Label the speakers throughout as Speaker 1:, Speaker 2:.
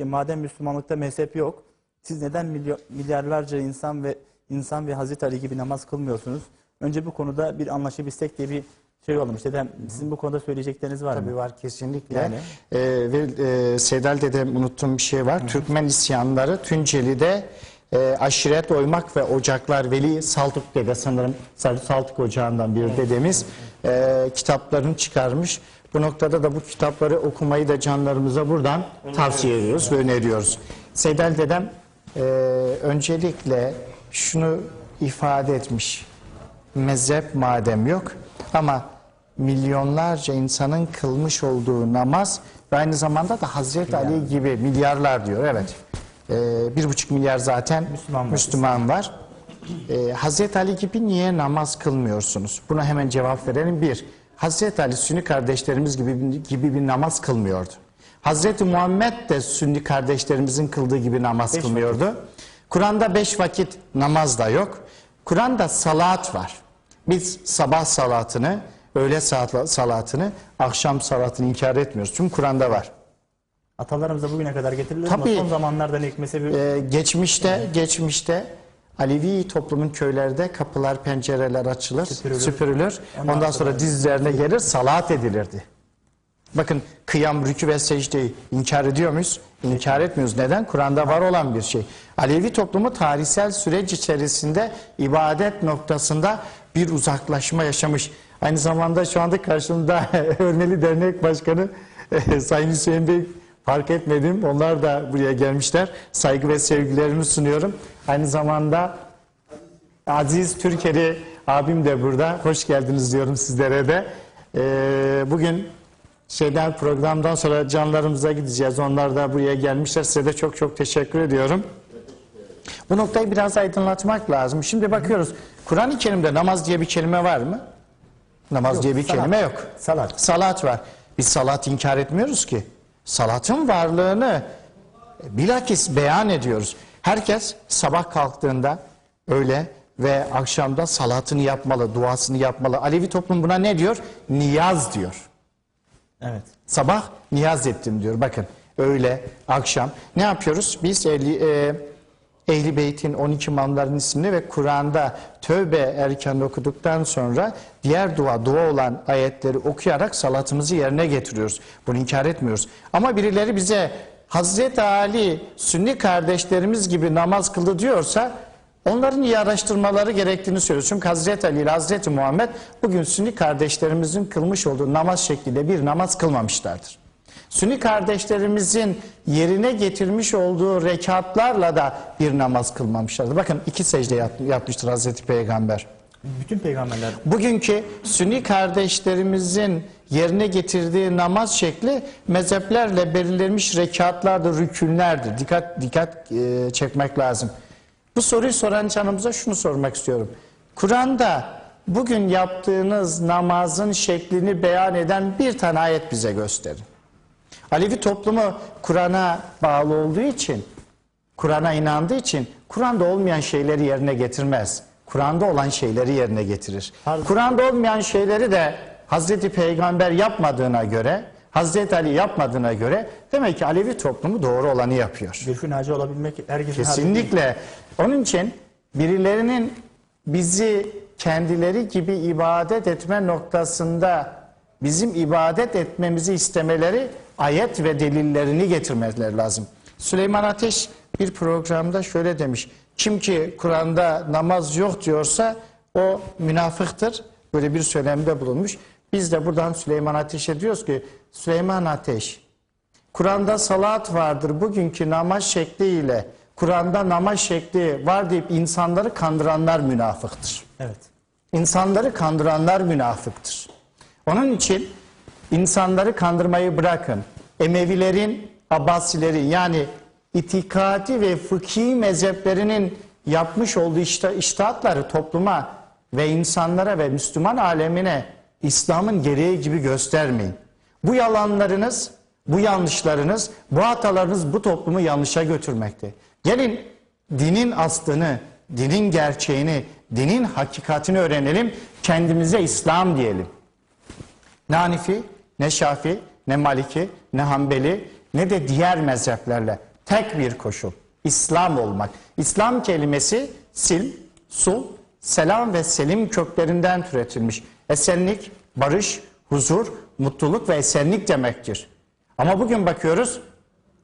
Speaker 1: ki madem Müslümanlıkta mezhep yok, siz neden milyarlarca insan ve insan ve Hazreti Ali gibi namaz kılmıyorsunuz? Önce bu konuda bir anlaşabilsek diye bir şey olmuş. Dedem sizin bu konuda söyleyecekleriniz var
Speaker 2: Tabii
Speaker 1: mı?
Speaker 2: var kesinlikle.
Speaker 1: Yani?
Speaker 2: Ee, ve e, Seydal dedem unuttuğum bir şey var. Türkmen isyanları Tunceli'de e, aşiret oymak ve ocaklar Veli Saltuk dede sanırım Sal- Saltuk ocağından bir dedemiz e, kitaplarını çıkarmış. Bu noktada da bu kitapları okumayı da canlarımıza buradan tavsiye ediyoruz ve öneriyoruz. Seydal dedem e, öncelikle şunu ifade etmiş. Mezhep madem yok ama milyonlarca insanın kılmış olduğu namaz ve aynı zamanda da Hazreti Ali gibi milyarlar diyor. Evet. Ee, bir buçuk milyar zaten
Speaker 1: Müslüman
Speaker 2: Müslüman
Speaker 1: var.
Speaker 2: var. Ee, Hazreti Ali gibi niye namaz kılmıyorsunuz? Buna hemen cevap verelim. Bir, Hazreti Ali Sünni kardeşlerimiz gibi, gibi bir namaz kılmıyordu. Hazreti Muhammed de Sünni kardeşlerimizin kıldığı gibi namaz
Speaker 1: Beş
Speaker 2: kılmıyordu. Kur'an'da beş vakit namaz da yok. Kur'an'da salat var. Biz sabah salatını, öğle salatını, akşam salatını inkar etmiyoruz. Çünkü Kur'an'da var.
Speaker 1: Atalarımıza bugüne kadar getirildi ama son zamanlarda ilk mezhebi
Speaker 2: Ee, geçmişte geçmişte Alevi toplumun köylerde kapılar, pencereler açılır,
Speaker 1: Süpürülür.
Speaker 2: süpürülür.
Speaker 1: Ondan
Speaker 2: Ondan,
Speaker 1: sonra-
Speaker 2: dizlerine gelir, salat edilirdi. Bakın kıyam, rükü ve secdeyi inkar ediyor muyuz? İnkar etmiyoruz. Neden? Kur'an'da var olan bir şey. Alevi toplumu tarihsel süreç içerisinde ibadet noktasında bir uzaklaşma yaşamış. Aynı zamanda şu anda karşımda Örneli Dernek Başkanı Sayın Hüseyin Bey fark etmedim. Onlar da buraya gelmişler. Saygı ve sevgilerimi sunuyorum. Aynı zamanda Aziz Türkeri abim de burada. Hoş geldiniz diyorum sizlere de. Ee, bugün şeyden programdan sonra canlarımıza gideceğiz. Onlar da buraya gelmişler. Size de çok çok teşekkür ediyorum. Bu noktayı biraz aydınlatmak lazım. Şimdi bakıyoruz. Kur'an-ı Kerim'de namaz diye bir kelime var mı? Namaz
Speaker 1: Yok,
Speaker 2: diye bir
Speaker 1: salat.
Speaker 2: kelime yok.
Speaker 1: Salat.
Speaker 2: Salat var. Biz salat inkar etmiyoruz ki. Salatın varlığını bilakis beyan ediyoruz. Herkes sabah kalktığında öyle ve akşamda salatını yapmalı, duasını yapmalı. Alevi toplum buna ne diyor? Niyaz diyor.
Speaker 1: evet.
Speaker 2: Sabah niyaz ettim diyor. Bakın öğle, akşam. Ne yapıyoruz? Biz ehli, e, Ehli Beyt'in 12 imamların ismini ve Kur'an'da tövbe erken okuduktan sonra diğer dua, dua olan ayetleri okuyarak salatımızı yerine getiriyoruz. Bunu inkar etmiyoruz. Ama birileri bize Hazreti Ali, Sünni kardeşlerimiz gibi namaz kıldı diyorsa onların iyi araştırmaları gerektiğini söylüyoruz. Çünkü Hazreti Ali ile Hazreti Muhammed bugün Sünni kardeşlerimizin kılmış olduğu namaz şekliyle bir namaz kılmamışlardır. Sünni kardeşlerimizin yerine getirmiş olduğu rekatlarla da bir namaz kılmamışlardır. Bakın iki secde yap- yapmıştır Hazreti Peygamber.
Speaker 1: Bütün peygamberler
Speaker 2: Bugünkü Sünni kardeşlerimizin yerine getirdiği namaz şekli mezheplerle belirlenmiş rekatlardır, rükünlerdir. Dikkat dikkat e, çekmek lazım. Bu soruyu soran canımıza şunu sormak istiyorum. Kur'an'da bugün yaptığınız namazın şeklini beyan eden bir tane ayet bize gösterin. Alevi toplumu Kur'an'a bağlı olduğu için, Kur'an'a inandığı için Kur'an'da olmayan şeyleri yerine getirmez. Kur'an'da olan şeyleri yerine getirir. Kur'an'da olmayan şeyleri de Hazreti Peygamber yapmadığına göre, Hazreti Ali yapmadığına göre demek ki Alevi toplumu doğru olanı yapıyor.
Speaker 1: Gülfün Hacı olabilmek herkesin.
Speaker 2: Kesinlikle. Onun için birilerinin bizi kendileri gibi ibadet etme noktasında bizim ibadet etmemizi istemeleri ayet ve delillerini getirmeleri lazım. Süleyman Ateş bir programda şöyle demiş. Kim ki Kur'an'da namaz yok diyorsa o münafıktır. Böyle bir söylemde bulunmuş. Biz de buradan Süleyman Ateş'e diyoruz ki Süleyman Ateş Kur'an'da salat vardır. Bugünkü namaz şekliyle Kur'an'da namaz şekli var deyip insanları kandıranlar münafıktır.
Speaker 1: Evet.
Speaker 2: İnsanları kandıranlar münafıktır. Onun için insanları kandırmayı bırakın. Emevilerin, Abbasilerin yani itikadi ve fıkhi mezheplerinin yapmış olduğu işta, iştahatları topluma ve insanlara ve Müslüman alemine İslam'ın gereği gibi göstermeyin. Bu yalanlarınız, bu yanlışlarınız, bu hatalarınız bu toplumu yanlışa götürmekte. Gelin dinin aslını, dinin gerçeğini, dinin hakikatini öğrenelim. Kendimize İslam diyelim. Ne Hanifi, ne Şafi, ne Maliki, ne Hanbeli, ne de diğer mezheplerle Tek bir koşul. İslam olmak. İslam kelimesi sil, sul, selam ve selim köklerinden türetilmiş. Esenlik, barış, huzur, mutluluk ve esenlik demektir. Ama bugün bakıyoruz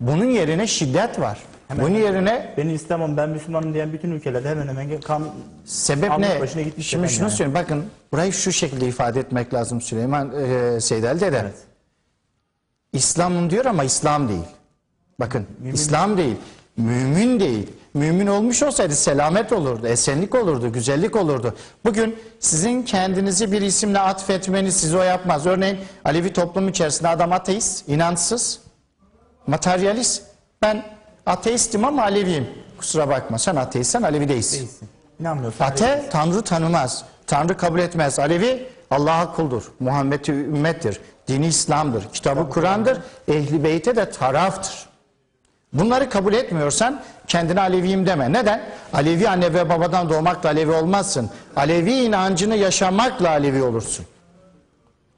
Speaker 2: bunun yerine şiddet var. Bunun yerine
Speaker 1: Beni İslam'ım ben Müslümanım diyen bütün ülkelerde hemen hemen kan
Speaker 2: Sebep ne?
Speaker 1: başına gitmiş
Speaker 2: Şimdi şunu
Speaker 1: yani.
Speaker 2: söyleyeyim. Bakın burayı şu şekilde ifade etmek lazım Süleyman e, Seydel Dede.
Speaker 1: Evet.
Speaker 2: İslam'ım diyor ama İslam değil. Bakın İslam değil. Mümin değil. Mümin olmuş olsaydı selamet olurdu, esenlik olurdu, güzellik olurdu. Bugün sizin kendinizi bir isimle atfetmeniz sizi o yapmaz. Örneğin Alevi toplum içerisinde adam ateist, inançsız, materyalist. Ben ateistim ama Aleviyim. Kusura bakma sen ateistsen Alevi değilsin.
Speaker 1: değilsin. İnanmıyorsun.
Speaker 2: Ate Tanrı tanımaz. Tanrı kabul etmez. Alevi Allah'a kuldur. Muhammed'e ümmettir. Dini İslam'dır. Kitabı Kur'an'dır. Ehli beyte de taraftır. Bunları kabul etmiyorsan kendine Aleviyim deme. Neden? Alevi anne ve babadan doğmakla Alevi olmazsın. Alevi inancını yaşamakla Alevi olursun.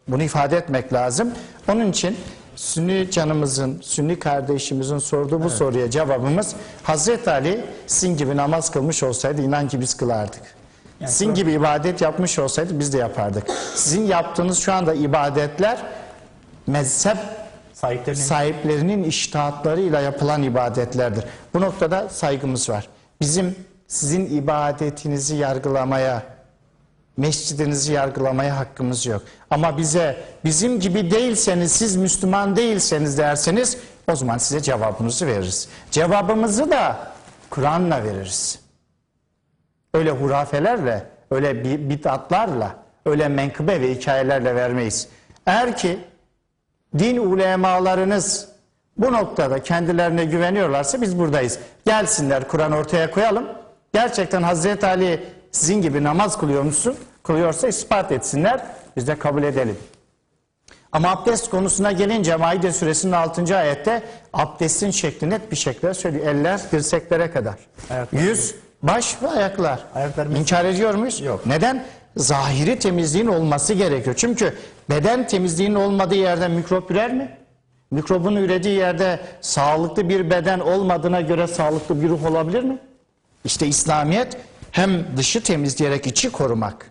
Speaker 2: Bunu ifade etmek lazım. Onun için Sünni canımızın, Sünni kardeşimizin sorduğu bu soruya cevabımız Hazreti Ali sizin gibi namaz kılmış olsaydı inan ki biz kılardık. sizin gibi ibadet yapmış olsaydı biz de yapardık. Sizin yaptığınız şu anda ibadetler mezhep
Speaker 1: Sahiplerinin
Speaker 2: sahiplerinin iştahatlarıyla yapılan ibadetlerdir. Bu noktada saygımız var. Bizim sizin ibadetinizi yargılamaya, mescidinizi yargılamaya hakkımız yok. Ama bize bizim gibi değilseniz, siz Müslüman değilseniz derseniz o zaman size cevabımızı veririz. Cevabımızı da Kur'an'la veririz. Öyle hurafelerle, öyle bi- bid'atlarla, öyle menkıbe ve hikayelerle vermeyiz. Eğer ki din ulemalarınız bu noktada kendilerine güveniyorlarsa biz buradayız. Gelsinler Kur'an ortaya koyalım. Gerçekten Hazreti Ali sizin gibi namaz kılıyor musun? Kılıyorsa ispat etsinler. Biz de kabul edelim. Ama abdest konusuna gelince Maide suresinin 6. ayette abdestin şekli net bir şekilde söylüyor. Eller dirseklere kadar.
Speaker 1: Ayaklar.
Speaker 2: Yüz, baş ve ayaklar.
Speaker 1: Ayaklar
Speaker 2: İnkar ediyor muyuz?
Speaker 1: Yok.
Speaker 2: Neden? Zahiri temizliğin olması gerekiyor. Çünkü beden temizliğinin olmadığı yerde mikrop ürer mi? Mikrobun ürediği yerde sağlıklı bir beden olmadığına göre sağlıklı bir ruh olabilir mi? İşte İslamiyet hem dışı temizleyerek içi korumak.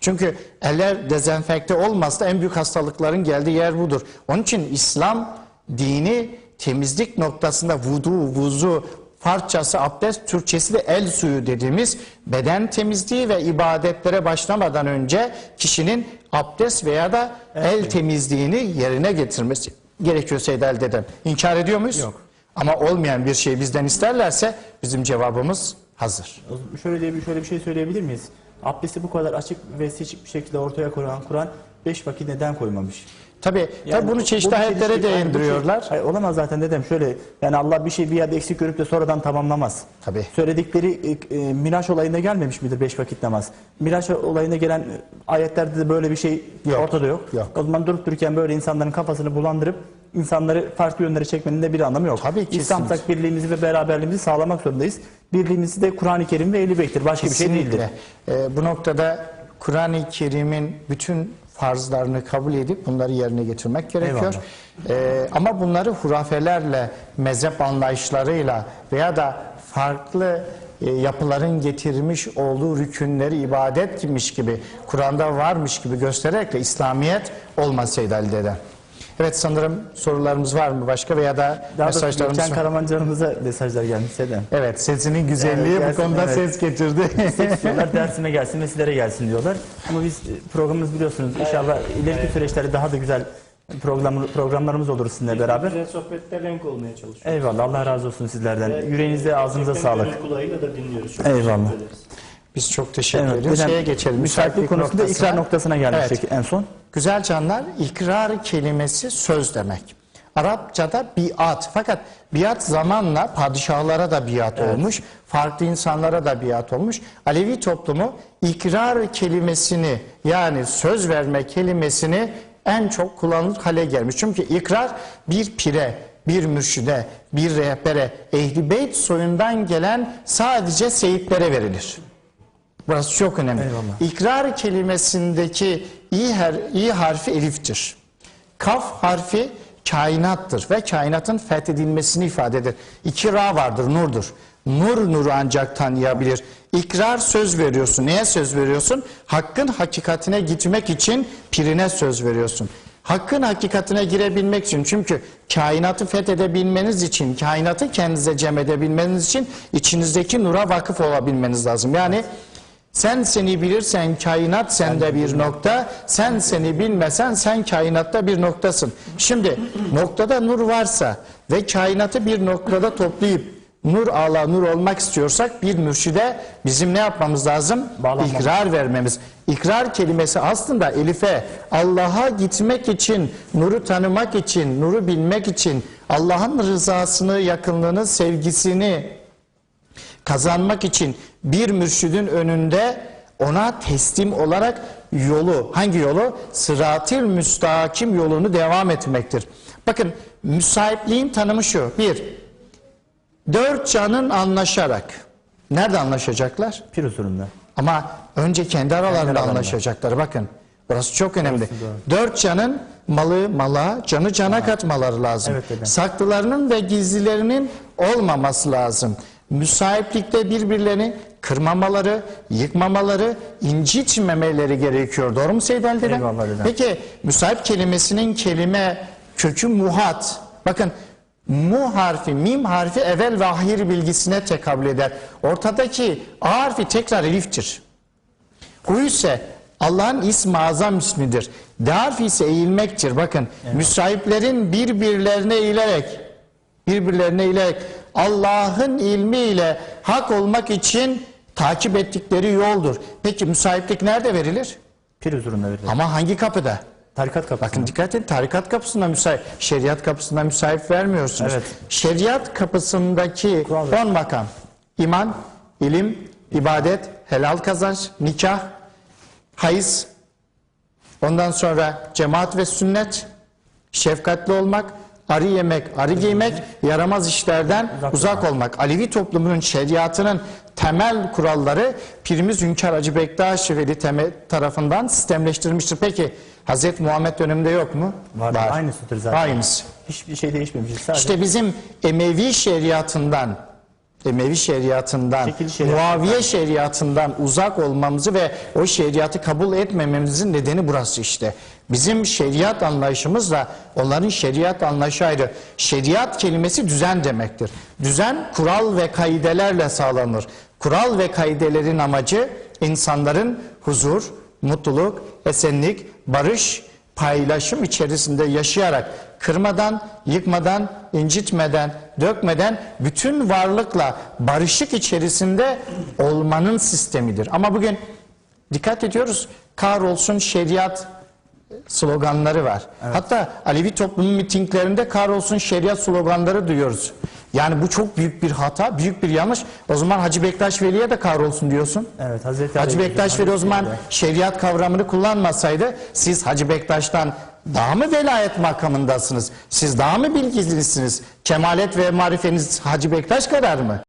Speaker 2: Çünkü eller dezenfekte olmazsa en büyük hastalıkların geldiği yer budur. Onun için İslam dini temizlik noktasında vudu, vuzu, farçası, abdest, Türkçesi de el suyu dediğimiz beden temizliği ve ibadetlere başlamadan önce kişinin abdest veya da el temizliğini yerine getirmesi gerekiyor Seyyid Ali dedem. İnkar ediyor muyuz?
Speaker 1: Yok.
Speaker 2: Ama olmayan bir şey bizden isterlerse bizim cevabımız hazır.
Speaker 1: Şöyle bir şöyle bir şey söyleyebilir miyiz? Abdesti bu kadar açık ve seçik bir şekilde ortaya koyan Kur'an beş vakit neden koymamış?
Speaker 2: Tabii, tabii bunu
Speaker 1: bu-
Speaker 2: çeşitli
Speaker 1: bu
Speaker 2: ayetlere.
Speaker 1: Yani bu
Speaker 2: değindiriyorlar.
Speaker 1: Şey, hayır, olamaz zaten dedem şöyle. Yani Allah bir şey bir yerde eksik görüp de sonradan tamamlamaz.
Speaker 2: Tabii.
Speaker 1: Söyledikleri e, e, Miraç olayında gelmemiş midir beş vakit namaz? Miraç olayında gelen ayetlerde de böyle bir şey
Speaker 2: Yok.
Speaker 1: ortada yok.
Speaker 2: Yok.
Speaker 1: O zaman durup dururken böyle insanların kafasını bulandırıp insanları farklı yönlere çekmenin de bir anlamı yok.
Speaker 2: Tabii, kesinlikle.
Speaker 1: İslamsak birliğimizi ve beraberliğimizi sağlamak zorundayız. Birliğimizi de Kur'an-ı Kerim ve Ehl-i Beyt'tir. Başka bir şey değildir.
Speaker 2: Kesinlikle. Ee, bu noktada Kur'an-ı Kerim'in bütün farzlarını kabul edip bunları yerine getirmek gerekiyor. Ee, ama bunları hurafelerle, mezhep anlayışlarıyla veya da farklı e, yapıların getirmiş olduğu rükünleri ibadetmiş gibi, Kur'an'da varmış gibi göstererek de İslamiyet olmasaydı Ali dede. Evet sanırım sorularımız var mı başka veya da
Speaker 1: Daha
Speaker 2: mesajlarımız
Speaker 1: Gökçen
Speaker 2: var.
Speaker 1: Karaman canımıza mesajlar gelmiş dedem.
Speaker 2: Evet sesinin güzelliği
Speaker 1: Evet,
Speaker 2: bu
Speaker 1: gelsin,
Speaker 2: konuda
Speaker 1: evet.
Speaker 2: ses getirdi.
Speaker 1: istiyorlar dersime gelsin ve sizlere gelsin diyorlar. Ama biz e, programımız biliyorsunuz inşallah ileriki süreçlerde daha da güzel program, programlarımız olur sizinle beraber.
Speaker 3: Güzel sohbette renk olmaya çalışıyoruz.
Speaker 1: Eyvallah Allah razı olsun sizlerden. Yüreğinize ağzınıza
Speaker 3: Gerçekten
Speaker 1: sağlık.
Speaker 3: gönül kulağıyla da dinliyoruz. Çok
Speaker 1: Eyvallah.
Speaker 3: teşekkür ederiz.
Speaker 2: Biz çok teşekkür
Speaker 1: Evet,
Speaker 2: ediyoruz. Şeye geçelim.
Speaker 1: Müsaitlik konusunda
Speaker 2: noktasına.
Speaker 1: ikrar noktasına gelmiştik
Speaker 2: Evet.
Speaker 1: en son.
Speaker 2: Güzel canlar ikrar kelimesi söz demek. Arapçada biat fakat biat zamanla padişahlara da biat olmuş, farklı insanlara da biat olmuş. Alevi toplumu ikrar kelimesini yani söz verme kelimesini en çok kullanılır hale gelmiş. Çünkü ikrar bir pire, bir mürşide, bir rehbere, ehli beyt soyundan gelen sadece seyitlere verilir. Burası çok önemli.
Speaker 1: Eyvallah.
Speaker 2: İkrar kelimesindeki i, her, i harfi eliftir. Kaf harfi kainattır ve kainatın fethedilmesini ifade eder. İki ra vardır, nurdur. Nur nuru ancak tanıyabilir. İkrar söz veriyorsun. Neye söz veriyorsun? Hakkın hakikatine gitmek için pirine söz veriyorsun. Hakkın hakikatine girebilmek için çünkü kainatı fethedebilmeniz için, kainatı kendinize cem edebilmeniz için içinizdeki nura vakıf olabilmeniz lazım. Yani sen seni bilirsen kainat sende bir nokta, sen seni bilmesen sen kainatta bir noktasın. Şimdi noktada nur varsa ve kainatı bir noktada toplayıp nur ala nur olmak istiyorsak bir mürşide bizim ne yapmamız lazım?
Speaker 1: Bağlanmamız.
Speaker 2: İkrar vermemiz. İkrar kelimesi aslında Elif'e Allah'a gitmek için, nuru tanımak için, nuru bilmek için, Allah'ın rızasını, yakınlığını, sevgisini kazanmak için bir mürşidin önünde ona teslim olarak yolu, hangi yolu? Sıratil müstakim yolunu devam etmektir. Bakın müsahipliğin tanımı şu. Bir, dört canın anlaşarak. Nerede anlaşacaklar?
Speaker 1: Pir huzurunda.
Speaker 2: Ama önce kendi aralarında
Speaker 1: aralarında.
Speaker 2: anlaşacaklar. Bakın burası çok önemli. Dört canın malı mala, canı cana katmaları lazım.
Speaker 1: Evet.
Speaker 2: Saklılarının ve gizlilerinin olmaması lazım. Müsahiplikte birbirlerini kırmamaları, yıkmamaları, incitmemeleri gerekiyor. Doğru mu?
Speaker 1: Eyvallah dedem.
Speaker 2: Peki müsahip kelimesinin kelime kökü muhat. Bakın mu harfi, mim harfi evvel ve ahir bilgisine tekabül eder. Ortadaki a harfi tekrar eliftir. Hu ise Allah'ın ismi azam ismidir. D harfi ise eğilmektir. Bakın müsahiplerin birbirlerine eğilerek birbirlerine eğilerek Allah'ın ilmiyle hak olmak için takip ettikleri yoldur. Peki müsahiplik nerede verilir?
Speaker 1: Pir huzurunda verilir.
Speaker 2: Ama hangi kapıda?
Speaker 1: Tarikat kapısında.
Speaker 2: Bakın dikkat edin tarikat kapısında müsait, şeriat kapısında müsait vermiyorsunuz.
Speaker 1: Evet.
Speaker 2: Şeriat kapısındaki
Speaker 1: Kural
Speaker 2: 10 makam iman, ilim, ibadet, helal kazanç, nikah, hayız, ondan sonra cemaat ve sünnet, şefkatli olmak, arı yemek, arı giymek, yaramaz işlerden uzak,
Speaker 1: Uzak
Speaker 2: olmak. Alevi toplumunun şeriatının temel kuralları Pirimiz Hünkar Hacı Bektaş Veli tarafından sistemleştirilmiştir. Peki Hazreti Muhammed döneminde yok mu?
Speaker 1: Var. Aynısıdır zaten.
Speaker 2: Aynısı.
Speaker 1: Hiçbir şey değişmemiş. Sadece
Speaker 2: İşte bizim Emevi şeriatından Emevi
Speaker 1: şeriatından.
Speaker 2: Muaviye şeriatından uzak olmamızı ve o şeriatı kabul etmememizin nedeni burası işte. Bizim şeriat anlayışımızla onların şeriat anlayışı ayrı. Şeriat kelimesi düzen demektir. Düzen kural ve kaidelerle sağlanır. Kural ve kaidelerin amacı insanların huzur, mutluluk, esenlik, barış, paylaşım içerisinde yaşayarak kırmadan, yıkmadan, incitmeden, dökmeden bütün varlıkla barışık içerisinde olmanın sistemidir. Ama bugün dikkat ediyoruz kahrolsun şeriat sloganları var. Hatta Alevi toplumun mitinglerinde kahrolsun şeriat sloganları duyuyoruz. Yani bu çok büyük bir hata, büyük bir yanlış. O zaman Hacı Bektaş Veli'ye de kahrolsun diyorsun.
Speaker 1: Evet Hazreti
Speaker 2: Hacı
Speaker 1: Ali-
Speaker 2: Bektaş Veli o zaman
Speaker 1: Hazreti
Speaker 2: şeriat kavramını kullanmasaydı siz Hacı Bektaş'tan daha mı velayet makamındasınız? Siz daha mı bilgilisiniz? Kemalet ve marifeniz Hacı Bektaş kadar mı?